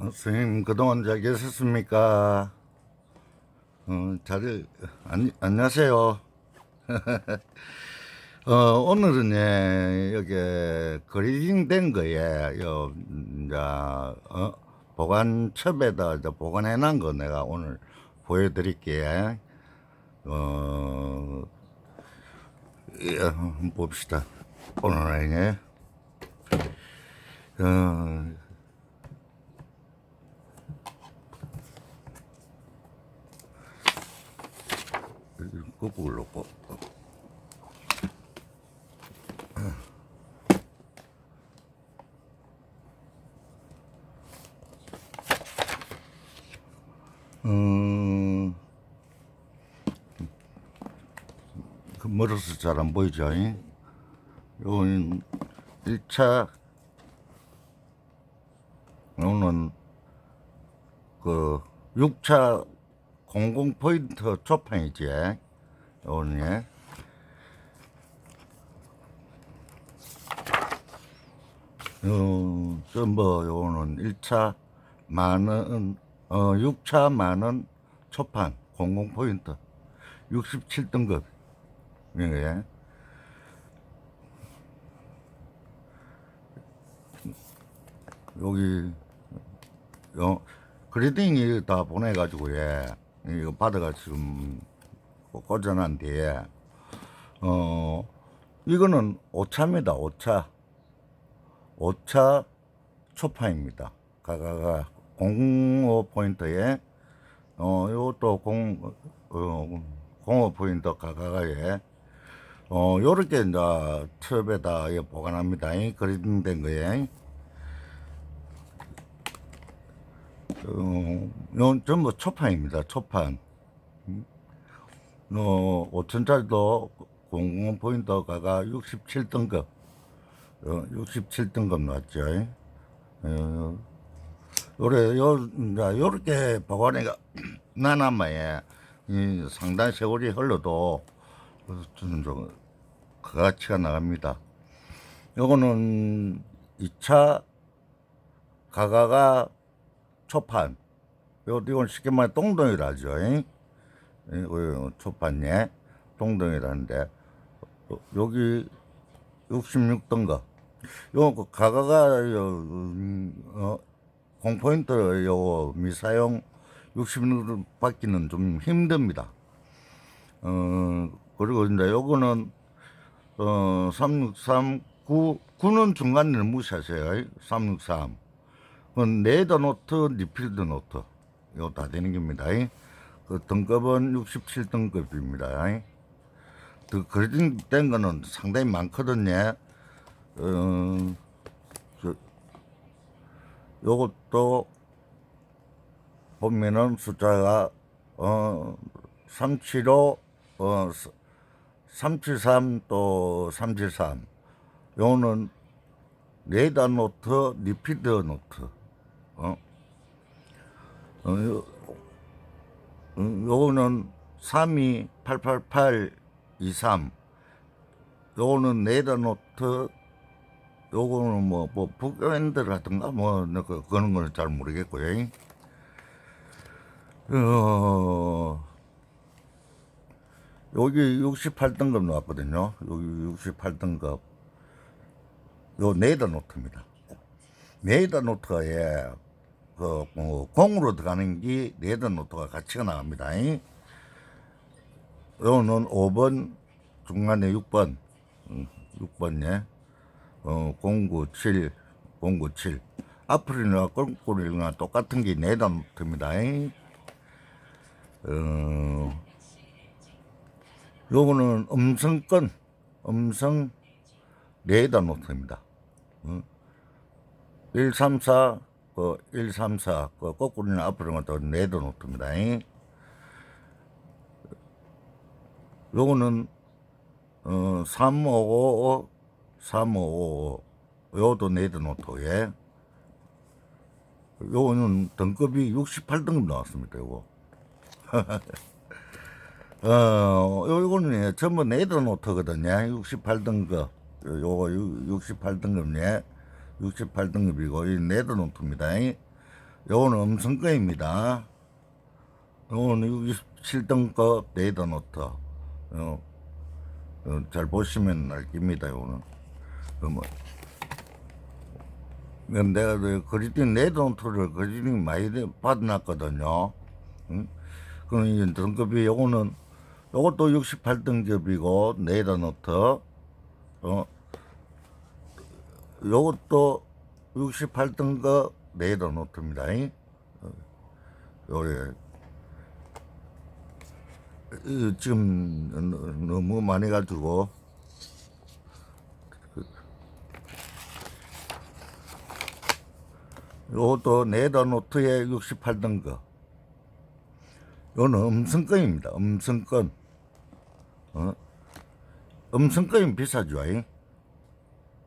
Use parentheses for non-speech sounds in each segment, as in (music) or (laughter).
어, 선생님 그동안 잘 계셨습니까? 어, 잘 안, 안녕하세요. (laughs) 어, 오늘은 예, 여기 그리딩 된 거에 요 이제 어, 보관첩에다 이제 보관해 놓은 거 내가 오늘 보여드릴게. 어, 예, 한번 봅시다. 오늘 예. 어, 거꾸로 놓고 음, 그 멀어서 잘 안 보이죠? 잉? 요건 1차 요는 그 6차 공공 포인트 초판이지. 요는 예. 어, 좀뭐 요거는 1차 만원 어 6차 만원 초판 공공 포인트 67등급 예. 여기 요 그리딩이 다 보내가지고 예 이거 받아가 지금 꽂아놓은 뒤에. 어 이거는 오차입니다. 오차. 오차 초파입니다. 가가가 공호 포인트에 어 요것도 공 어, 공호 포인트 가가가에 어 요렇게 이제 첩에다 보관합니다. 이 그리딩 된 거에. 어, 전부 초판입니다. 초판. 어, 5천짜리도 공공 포인트가가 67등급. 어, 67등급 나왔죠. 어, 요래, 요, 이제 요렇게 보관해가 (clears throat) 나나마에 이 상당 세월이 흘러도 저는 좀 그 가치가 나갑니다. 요거는 2차 가가가 초판. 요, 이건 쉽게 말해 똥덩이라죠. 잉? 이, 요, 초판에 똥덩이라는데, 요- 여기 66등급. 요, 그 가가가, 요, 음, 어, 공포인트 요 미사용 66을 받기는 좀 힘듭니다. 어, 그리고 이제 요거는, 어, 363, 9, 9는 중간을 무시하세요. 363. 그건 네더 노트, 리필드 노트. 이거 다 되는 겁니다. 그 등급은 67등급입니다. 그 그래딩 된 거는 상당히 많거든요. 어, 저, 요것도 보면은 숫자가 어, 375, 어, 373 또 373. 요거는 레이더 노트, 리피드 노트. 어? 어, 요, 음, 요거는 328823. 요거는 레이더 노트, 요거는 뭐, 뭐, 북엔드라든가, 뭐, 그, 그런 거는 잘 모르겠고요. 어, 여기 68등급 나왔거든요. 여기 68등급. 요 네이더 노트입니다. 네이더 노트에 그 뭐, 공으로 들어가는 게 네이더 노트가 같이가 나갑니다. 이. 요는 5번 중간에 6번 음, 6번에 어, 097 097 앞으로나 꼴꼴이나 똑같은 게 네이더 노트입니다. 이. 어, 요거는 음성권 음성 레이더 노트입니다. 134, 그, 134, 그, 거꾸로는 앞으로는 또 레이더 노트입니다. 요거는, 어, 3555, 3555, 요것도 레이더 노트, 예. 요거는 등급이 68등급 나왔습니다, 요거. (laughs) 어, 요거는 예, 전부 네이더 노트거든요. 68등급. 요거 68등급네. 68등급이고, 이 네이더 노트입니다. 요거는 음성거입니다. 요거는 67등급 레이더 노트. 어, 어, 잘 보시면 알깁니다, 요거는. 그 뭐, 그럼 내가 그 그리팅 레이더 노트를 그리팅 많이 받아놨거든요. 응? 그럼 이 등급이 요거는 요것도 68등급이고 레이더 노트. 어, 요것도 68등급 레이더 노트입니다. 요래 이, 지금 너- 너무 많이 가지고 그, 요것도 레이더 노트의 68등급. 요는 음성권입니다. 음성권. 어? 음성권이 비싸죠. 잉?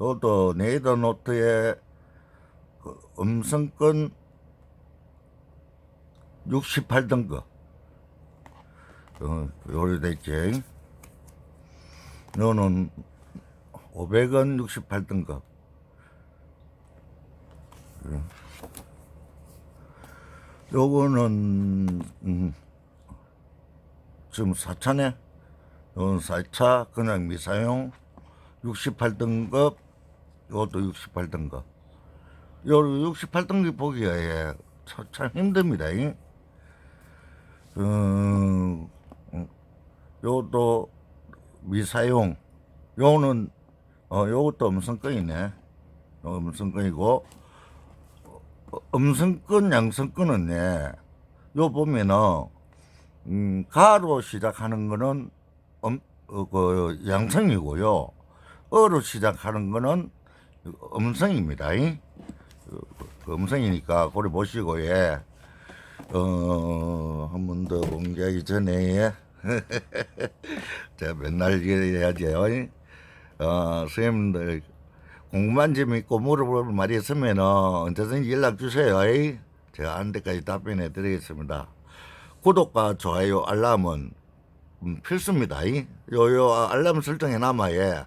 요것도 레이더 노트의 그 음성권 68등급. 어, 요리 됐지. 요는 500원 68등급. 요거는, 음, 지금 4차네? 요건 4차, 그냥 미사용 68등급, 요것도 68등급. 요 68등급 보기가 예, 참, 참 힘듭니다. 이. 음, 음, 요것도 미사용, 요거는, 어, 요것도 음성권이네. 요 음성권이고, 어, 음성권, 양성권은 예, 요 보면은, 음, 가로 시작하는 거는 음, 어, 그 양성이고요. 어로 시작하는 거는 음성입니다. 이. 그, 그 음성이니까 고리 보시고 예. 어, 한 번 더 공개하기 전에 예. (laughs) 제가 맨날 이래야지요. 어, 선생님들 궁금한 점 있고 물어볼 말이 있으면 언제든지 연락 주세요. 이. 제가 아는 데까지 답변해 드리겠습니다. 구독과 좋아요, 알람은 음, 필수입니다. 이. 요요 알람 설정해 놔마에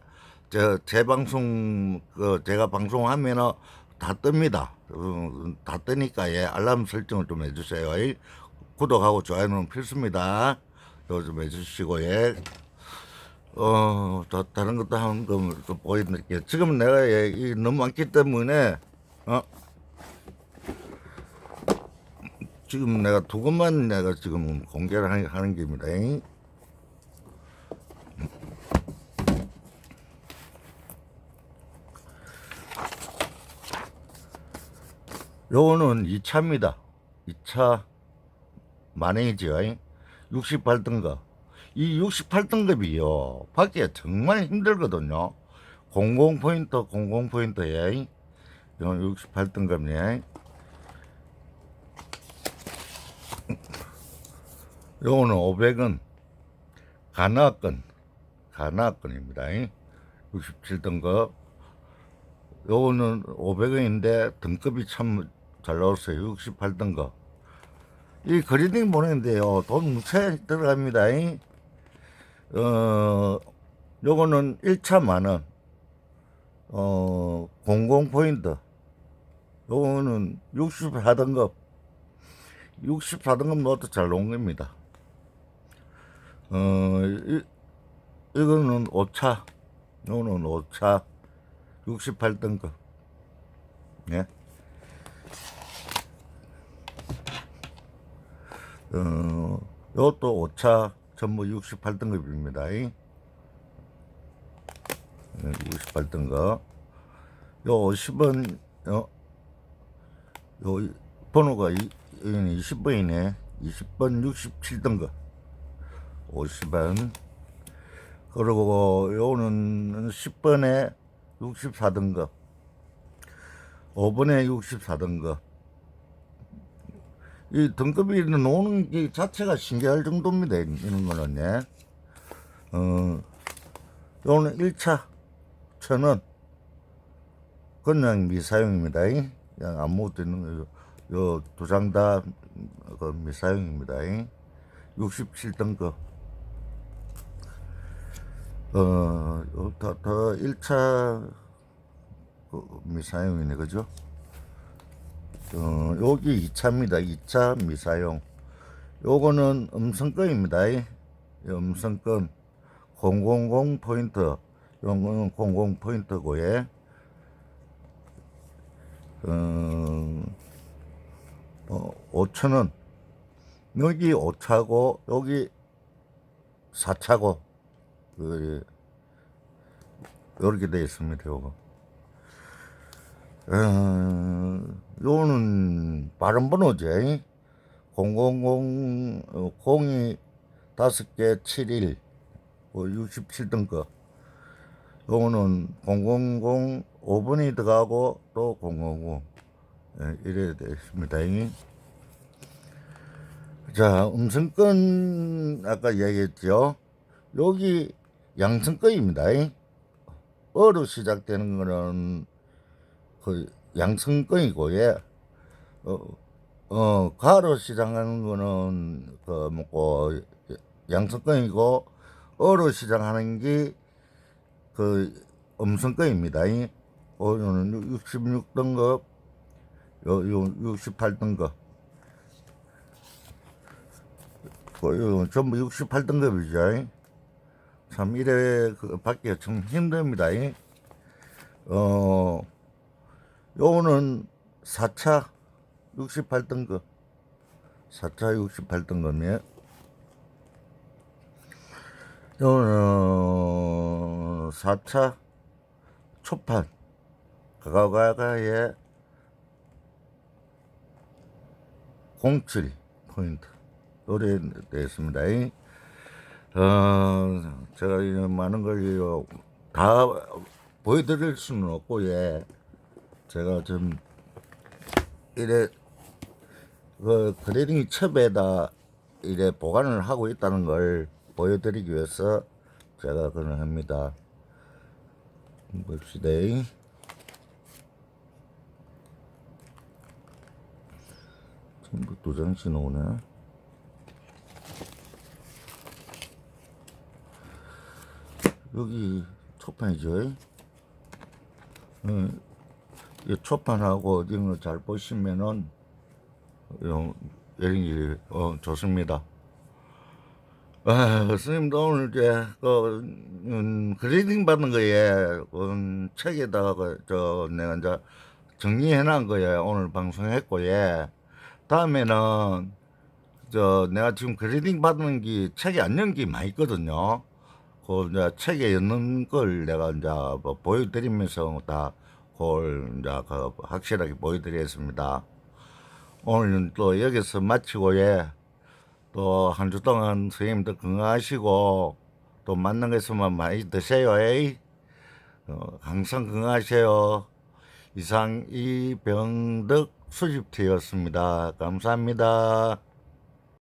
저 재방송 그 제가 방송하면은 다 뜹니다. 어, 다 뜨니까 예 알람 설정을 좀 해주세요. 이. 구독하고 좋아요는 필수입니다. 요거 좀 해주시고 예. 어, 또 다른 것도 한번 또 보여드릴게요. 지금 내가 예, 이 너무 많기 때문에 어. 지금 내가 두 것만 내가 지금 공개를 하는, 하는 겁니다. 요거는 2차입니다. 2차 만행이죠. 68등급. 이 68등급이요. 받기가 정말 힘들거든요. 00포인트, 00포인트에 68등급이네. 요거는 500원 가나건 가나건입니다. 67등급. 요거는 500원인데 등급이 참 잘 나왔어요. 68등급. 이 그리딩 보내는데요. 돈 무채 들어갑니다. 어, 요거는 1차 만원. 어, 00포인트. 요거는 64등급. 64등급 노트 잘 나온 겁니다. 어, 이, 이거는 5차. 요거는 5차. 68등급. 예. 어, 요것도 5차 전부 68등급입니다. 68등급. 요 50원, 어, 요 번호가 이, 여기는 20번이네. 20번 67등급. 50원. 그리고 요거는 10번에 64등급. 5번에 64등급. 이 등급이 노는 게 자체가 신기할 정도입니다. 이런 거는, 예. 어, 요거는 1차, 천 원. 그냥 미사용입니다. 그냥 아무것도 있는 거요. 요두 장 다 그 미사용입니다. 67등급. 어, 요 더, 더 1차 그 미사용이네, 그죠? 어, 여기 2차입니다. 2차 미사용. 요거는 음성권입니다. 이 음성권 000 포인트. 요거는 00 포인트고요. 어, 어, 5천원. 여기 5차고, 여기 4차고, 그, 요렇게 되어 있습니다, 요거. 어, 요거는 빠른 번호죠. 000, 어, 02 다섯 개 71, 뭐 67등급. 요거는 000 5번이 들어가고 또 000. 예, 이래야 되겠습니다. 자, 음성권 아까 얘기했죠. 여기 양성권입니다. 어로 시작되는 거는 그 양성권이고 예. 어, 어 가로 시작하는 거는 그 뭐고 양성권이고 어로 시작하는 게 그 음성권입니다. 오는 66등급, 요, 요 68등급. 그, 요, 전부 68등급이죠. 참, 이래, 그, 받기가 참 힘듭니다. 이. 어, 요거는 4차 68등급. 4차 68등급이에요. 요거는 4차 초판. 가가가가의 07 포인트 노래 되었습니다. 어, 제가 이 많은 걸 다 보여드릴 수는 없고, 예. 제가 좀, 이래, 그, 그레딩 첩에다 이래 보관을 하고 있다는 걸 보여드리기 위해서 제가 그걸 합니다. 봅시다. 전부 두 장씩 나오네. 여기 초판이죠. 어, 이 초판하고 이런 거잘 보시면은 요 여행이 어, 좋습니다. 아, 스님도 오늘 이제 그 음, 그리딩 받는 거에 음, 책에다가 저 내가 이제 정리해 놓은 거에 오늘 방송했고 예. 다음에는 저 내가 지금 그리딩 받는 게 책에 안게 많이 있거든요. 그 이제 책에 넣는 걸 내가 이제 뭐 보여드리면서 다 그걸 이제 그 확실하게 보여드리겠습니다. 오늘은 또 여기서 마치고 예. 또 한 주 동안 선생님들 건강하시고 또거 있으면 많이 드세요. 에이. 어, 항상 건강하세요. 이상 이병덕 수집티였습니다. 감사합니다.